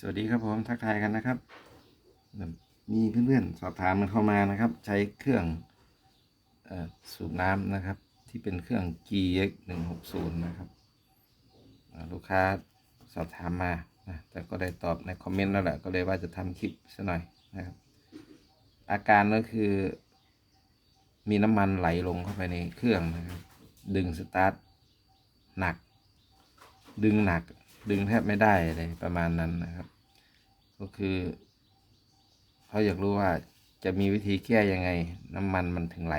สวัสดีครับผมทักทายกันนะครับ มีเพื่อนๆสอบถามมันเข้ามานะครับ ใช้เครื่องอสูบน้ำนะครับ ที่เป็นเครื่อง GX 1 6 0นะครับลูกค้าสอบถามมานะแต่ก็ได้ตอบในคอมเมนต์แล้วแหละก็เลยว่าจะทำคลิปซะหน่อยนะครับ อาการก็คือ มีน้ำมันไหลลงเข้าไปในเครื่องนะครับ ดึงสตาร์ทหนัก ดึงหนัก ดึงแทบไม่ได้เลยประมาณนั้นนะครับ ก็คือเขาอยากรู้ว่าจะมีวิธีแก้ยังไง น้ำมันมันถึงไหล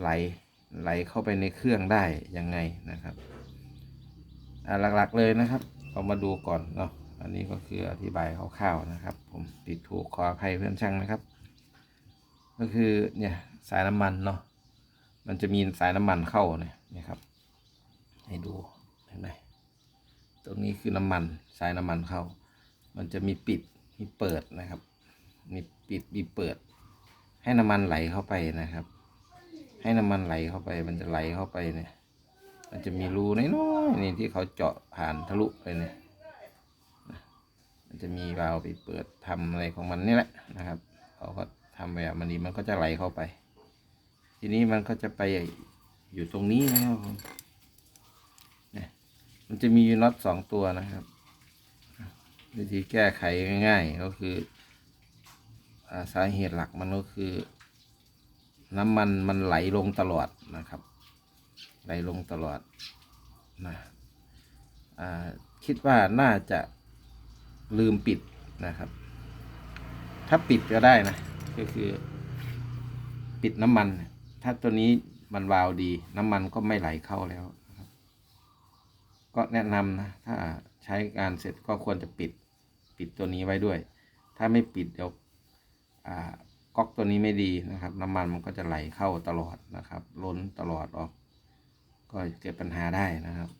ไหลไหลเข้าไปในเครื่องได้ยังไงนะครับหลักๆเลยนะครับ เรามาดูก่อนเนาะอันนี้ก็คืออธิบายคร่าวๆนะครับ ผมติดถูกขออภัยเพื่อนช่างนะครับ ก็คือเนี่ยสายน้ำมันเนาะมันจะมีสายน้ำมันเข้าเนี่ยนะครับ ให้ดูเห็นไหม ตรงนี้คือน้ำมันสายน้ำมันเข้า มันจะมีปิดมีเปิดนะครับ มีปิดมีเปิด ให้น้ำมันไหลเข้าไปนะครับ ให้น้ำมันไหลเข้าไป มันจะไหลเข้าไปเนี่ย มันจะมีรูน้อยๆนี่ที่เขาเจาะผ่านทะลุไปเนี่ยมันจะมีวาล์วไปเปิดทำอะไรของมันนี่แหละนะครับเขาก็ทำแบบมันนี้มันก็จะไหลเข้าไป ทีนี้มันก็จะไปอยู่ตรงนี้นะครับผม มันจะมีน็อตสองตัวนะครับ วิธีแก้ไขง่ายๆก็คืออาสาเหตุหลักมันก็คือ น้ำมันมันไหลลงตลอดนะครับ ไหลลงตลอดนะคิดว่าน่าจะลืมปิดนะครับ ถ้าปิดก็ได้นะ ก็คือปิดน้ำมัน ถ้าตัวนี้มันวาวดี น้ำมันก็ไม่ไหลเข้าแล้ว ก็แนะนำนะถ้าใช้การเสร็จก็ควรจะปิดปิดตัวนี้ไว้ด้วย ถ้าไม่ปิดเดี๋ยวก๊อกตัวนี้ไม่ดีนะครับ น้ำมันมันก็จะไหลเข้าตลอดนะครับ ล้นตลอดออก ก็เกิดปัญหาได้นะครับ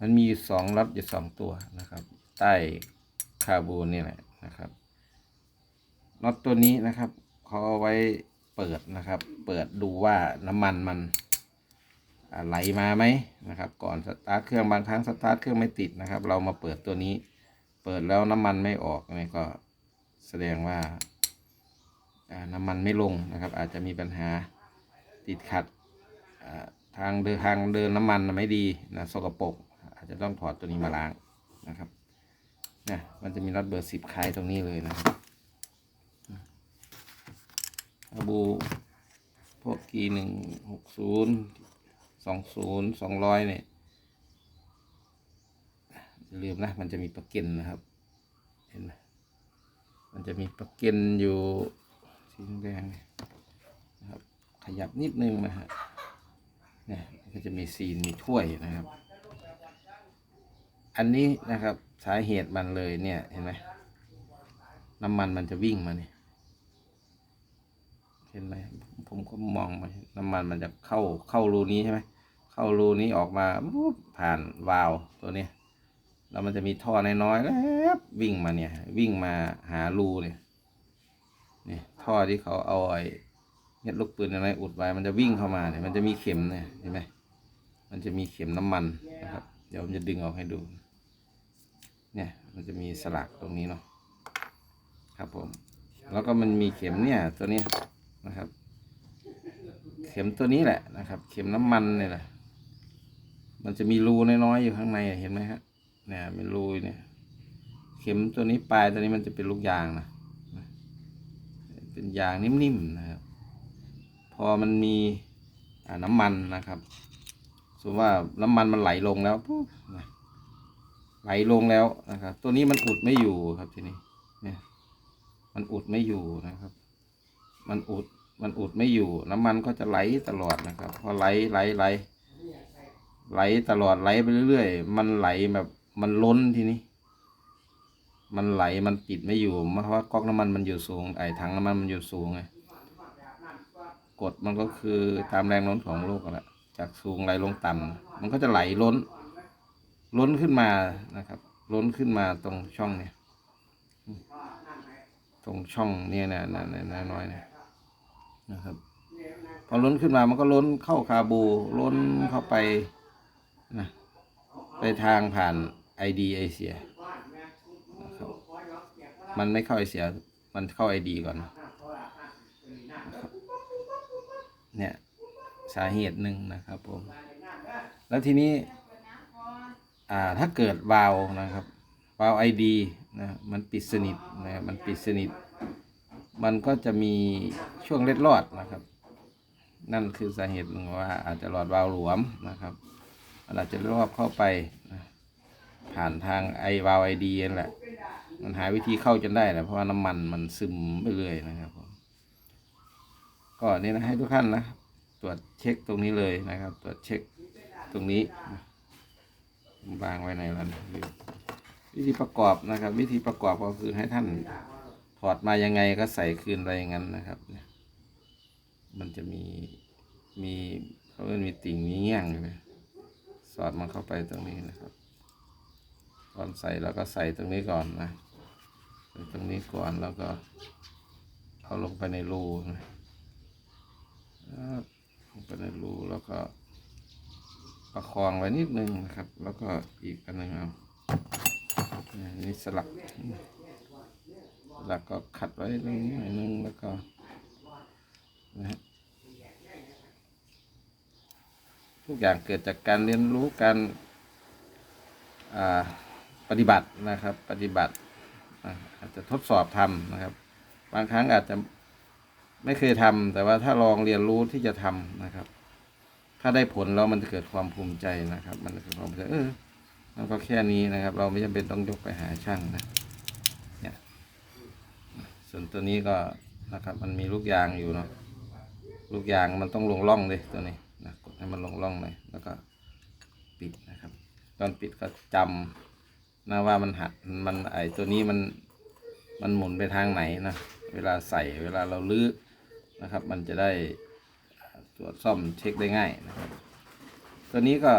มันมีอยู่สองล็อตอยู่สองตัวนะครับ ใต้คาร์บูนี่แหละนะครับน็อตตัวนี้นะครับเขาเอาไว้เปิดนะครับ เปิดดูว่าน้ำมันมัน ไหลมาไหมนะครับ ก่อนสตาร์ทเครื่องบางครั้งสตาร์ทเครื่องไม่ติดนะครับ เรามาเปิดตัวนี้ เปิดแล้วน้ำมันไม่ออกนี่ก็แสดงว่าน้ำมันไม่ลงนะครับ อาจจะมีปัญหาติดขัดทางเดินทางเดินน้ำมันไม่ดีนะสกปรกอาจจะต้องถอดตัวนี้มาล้างนะครับเนี่ยมันจะมีน็อตเบอร์สิบคล้ายตรงนี้เลยนะครับอาบูพวกกีหนึ่งหกศูนย์ สองศูนย์สองร้อยเนี่ยอย่าลืมนะ มันจะมีปลั๊กเกินนะครับ เห็นไหมมันจะมีปลั๊กเกินอยู่สีแดงนะครับ ขยับนิดนึงนะฮะเนี่ยมันก็จะมีซีนมีถ้วยนะครับ อันนี้นะครับสาเหตุมันเลยเนี่ยเห็นไหมน้ำมันมันจะวิ่งมาเนี่ยเห็นไหมผมก็มองไปน้ำมันมันจะเข้าเข้ารูนี้ใช่ไหม เข้ารูนี้ออกมาผ่านวาล์วตัวนี้แล้วมันจะมีท่อน้อยๆแล้ววิ่งมาเนี่ย วิ่งมาหารูเนี่ยนี่ท่อที่เขาเอาไอ้เม็ดลูกปืนอะไรอุดไว้ มันจะวิ่งเข้ามาเนี่ยมันจะมีเข็มเนี่ยเห็นไหมมันจะมีเข็มน้ำมันนะครับ เดี๋ยวผมจะดึงออกให้ดู เนี่ย มันจะมีสลักตรงนี้เนาะครับผม แล้วก็มันมีเข็มเนี่ยตัวนี้นะครับ เข็มตัวนี้แหละนะครับ เข็มน้ำมันเนี่ยแหละ มันจะมีรูน้อยๆอยู่ข้างในเห็นไหมฮะเนี่ยเป็นรูเนี่ยเข็มตัวนี้ปลายตัวนี้มันจะเป็นลูกยางนะเป็นยางนิ่มๆนะครับ พอมันมีน้ำมันนะครับสมมติว่าน้ำมันมันไหลลงแล้วปุ๊บไหลลงแล้วนะครับ ตัวนี้มันอุดไม่อยู่ครับทีนี้เนี่ยมันอุดไม่อยู่นะครับ มันอุดมันอุดไม่อยู่ น้ำมันก็จะไหลตลอดนะครับ พอไหลไหลไหล ไหลตลอดไหลไปเรื่อยๆ มันไหลแบบมันล้นทีนี้ มันไหลมันปิดไม่อยู่เพราะว่าก๊อกน้ำมันมันอยู่สูง ไอ้ถังน้ำมันมันอยู่สูงไงกดมันก็คือตามแรงโน้มถ่วงโลกนั่นแหละจากสูงไหลลงต่ำมันก็จะไหลล้น ล้นขึ้นมานะครับ ล้นขึ้นมาตรงช่องเนี่ย ตรงช่องเนี่ยนะนะนะน้อยๆเนี่ยนะครับ พอล้นขึ้นมามันก็ล้นเข้าคาบู ล้นเข้าไป นะไปทางผ่าน ID ไอเสียนะครับมันไม่เข้าไอเสีย มันเข้า ID ก่อนนะเนี่ยสาเหตุหนึ่งนะครับผม แล้วทีนี้ อ่าถ้าเกิดวาล์วนะครับวาล์วไอดีนะมันปิดสนิทนะมันปิดสนิท มันก็จะมีช่วงเล็ดรอดนะครับ นั่นคือสาเหตุหนึ่งว่าอาจจะหลอดวาล์วหลวมนะครับ มันอาจจะรอบเข้าไปผ่านทางไอวาวไอดีนั่นแหละ มันหาวิธีเข้าจนได้แหละเพราะว่าน้ำมันมันซึมไปเรื่อยนะครับผมก็นี่นะให้ทุกท่านนะตรวจเช็คตรงนี้เลยนะครับ ตรวจเช็คตรงนี้วางไว้ในนั้นวิธีประกอบนะครับ วิธีประกอบก็คือให้ท่านถอดมายังไงก็ใส่คืนไปอย่างนั้นนะครับเนี่ยมันจะมีมีเขาเรียกมีติ่งมีเงี้ยงอยู่เลย สอดมันเข้าไปตรงนี้นะครับก่อนใส่แล้วก็ใส่ตรงนี้ก่อนนะใส่ตรงนี้ก่อนแล้วก็เอาลงไปในรูนะลงไปในรูแล้วก็ประคองไว้นิดนึงนะครับ แล้วก็อีกอันหนึงเอานี่สลักสลักก็ขัดไว้นิดนึงหน่อยนึงแล้วก็นะฮะ ทุกอย่างเกิดจากการเรียนรู้การปฏิบัตินะครับ ปฏิบัติอาจจะทดสอบทำนะครับ บางครั้งอาจจะไม่เคยทำแต่ว่าถ้าลองเรียนรู้ที่จะทำนะครับ ถ้าได้ผลแล้วมันจะเกิดความภูมิใจนะครับ มันจะเกิดความภูมิใจเออมันก็แค่นี้นะครับ เราไม่จำเป็นต้องยกไปหาช่างนะเนี่ยส่วนตัวนี้ก็นะครับ มันมีลูกยางอยู่เนาะลูกยางมันต้องลงร่องเลยตัวนี้ ให้มันลงร่องหน่อยแล้วก็ปิดนะครับ ตอนปิดก็จำนะว่ามันหัดมันไอตัวนี้มันมันหมุนไปทางไหนนะเวลาใส่เวลาเราลื้อนะครับ มันจะได้ตรวจซ่อมเช็คได้ง่ายนะครับ ตัวนี้ก็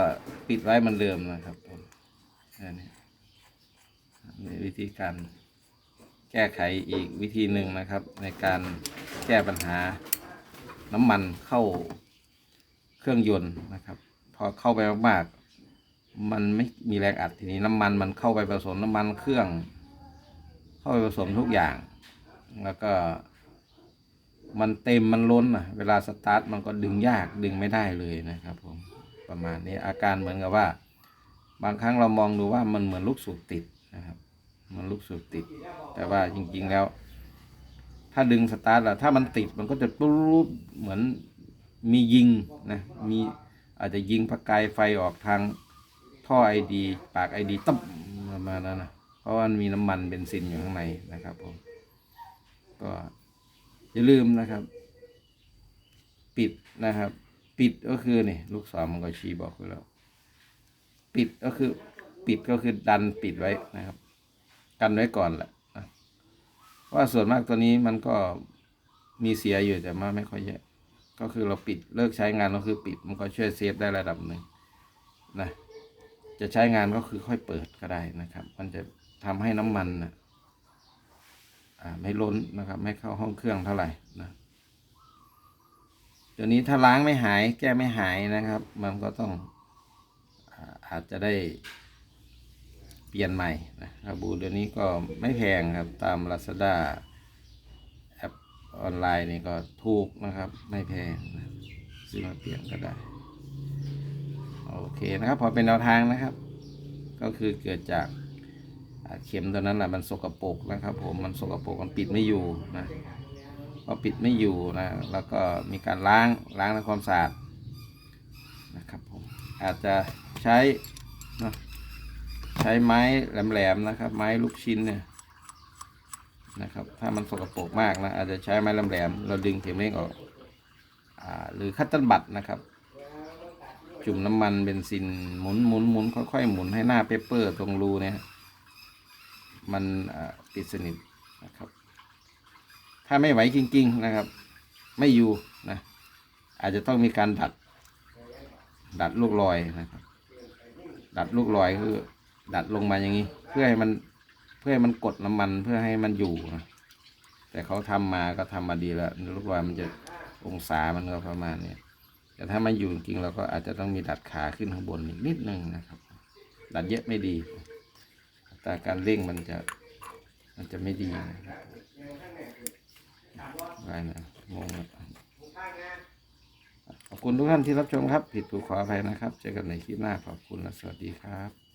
ปิดไว้มันเดิมนะครับผมนี่วิธีการแก้ไขอีกวิธีหนึ่งนะครับ ในการแก้ปัญหาน้ำมันเข้า เครื่องยนต์นะครับ พอเข้าไปมากๆ มันไม่มีแรงอัดทีนี้น้ำมันมันเข้าไปผสมน้ำมันเครื่อง เข้าไปผสมทุกอย่าง แล้วก็มันเต็มมันล้นอะ เวลาสตาร์ทมันก็ดึงยากดึงไม่ได้เลยนะครับผมประมาณนี้อาการเหมือนกับว่า บางครั้งเรามองดูว่ามันเหมือนลูกสูบติดนะครับมันลูกสูบติด แต่ว่าจริง ๆแล้ว ถ้าดึงสตาร์ทแล้วถ้ามันติดมันก็จะปุ๊บเหมือน มียิงนะมีอาจจะยิงประกายไฟออกทางท่อไอดีปากไอดีตั้มประมาณนั้นนะเพราะว่ามันมีน้ำมันเบนซินอยู่ข้างในนะครับผมก็อย่าลืมนะครับ ปิดนะครับ ปิดก็คือนี่ลูกศรมันก็ชี้บอกไว้แล้ว ปิดก็คือปิดก็คือดันปิดไว้นะครับ กันไว้ก่อนแหละนะเพราะว่าส่วนมากตัวนี้มันก็มีเสียอยู่แต่มาไม่ค่อยเยอะ ก็คือเราปิดเลิกใช้งานก็คือปิดมันก็ช่วยเซฟได้ระดับหนึ่งนะจะใช้งานก็คือค่อยเปิดก็ได้นะครับ มันจะทำให้น้ำมันนะอ่าไม่ล้นนะครับ ไม่เข้าห้องเครื่องเท่าไหร่นะตัวนี้ถ้าล้างไม่หายแก้ไม่หายนะครับ มันก็ต้องอาอาจจะได้เปลี่ยนใหม่นะครับบูเดี๋ยวนี้ก็ไม่แพงครับตาม Lazada แอป ออนไลน์นี่ก็ถูกนะครับ ไม่แพงนะซื้อมาเปลี่ยนก็ได้ โอเคนะครับ พอเป็นแนวทางนะครับ ก็คือเกิดจากเข็มตัวนั้นแหละมันสกปรกนะครับ ผมมันสกปรกมันปิดไม่อยู่นะพอปิดไม่อยู่นะ แล้วก็มีการล้างล้างทำความสะอาดนะครับผมอาจจะใช้นะใช้ไม้แหลมๆนะครับ ไม้ลูกชิ้นเนี่ย นะครับ ถ้ามันสกปรกมากนะอาจจะใช้ไม้แหลมๆเราดึงเข็มเล็กออกอ่าหรือคัตเตันบัตนะครับ จุ่มน้ำมันเบนซินหมุนหมุนหมุนค่อยๆหมุนให้หน้าเปเปอร์ตรงรูเนี่ยมันอ่าติดสนิทนะครับ ถ้าไม่ไหวจริง ๆนะครับ ไม่อยู่นะอาจจะต้องมีการดัด ดัดลูกลอยนะครับ ดัดลูกลอยคือ ดัดลงมาอย่างนี้ เพื่อให้มัน พื่อให้มันกดน้ำมันเพื่อให้มันอยู่นะแต่เขาทำมาก็ทำมาดีแล้วลูกลอยมันจะองศามันก็ประมาณนี้แต่ถ้ามันอยู่จริงเราก็อาจจะต้องมีดัดขาขึ้นข้างบนอีกนิดนึงนะครับ ดัดเยอะไม่ดีแตราการเร่งมันจะมันจะไม่ดีนะครับไนะงงขอบคุณทุกท่านที่รับชมครับ ผิดถูกขออภัยนะครับ เจอกันในคลิปหน้าขอบคุณและสวัสดีครับ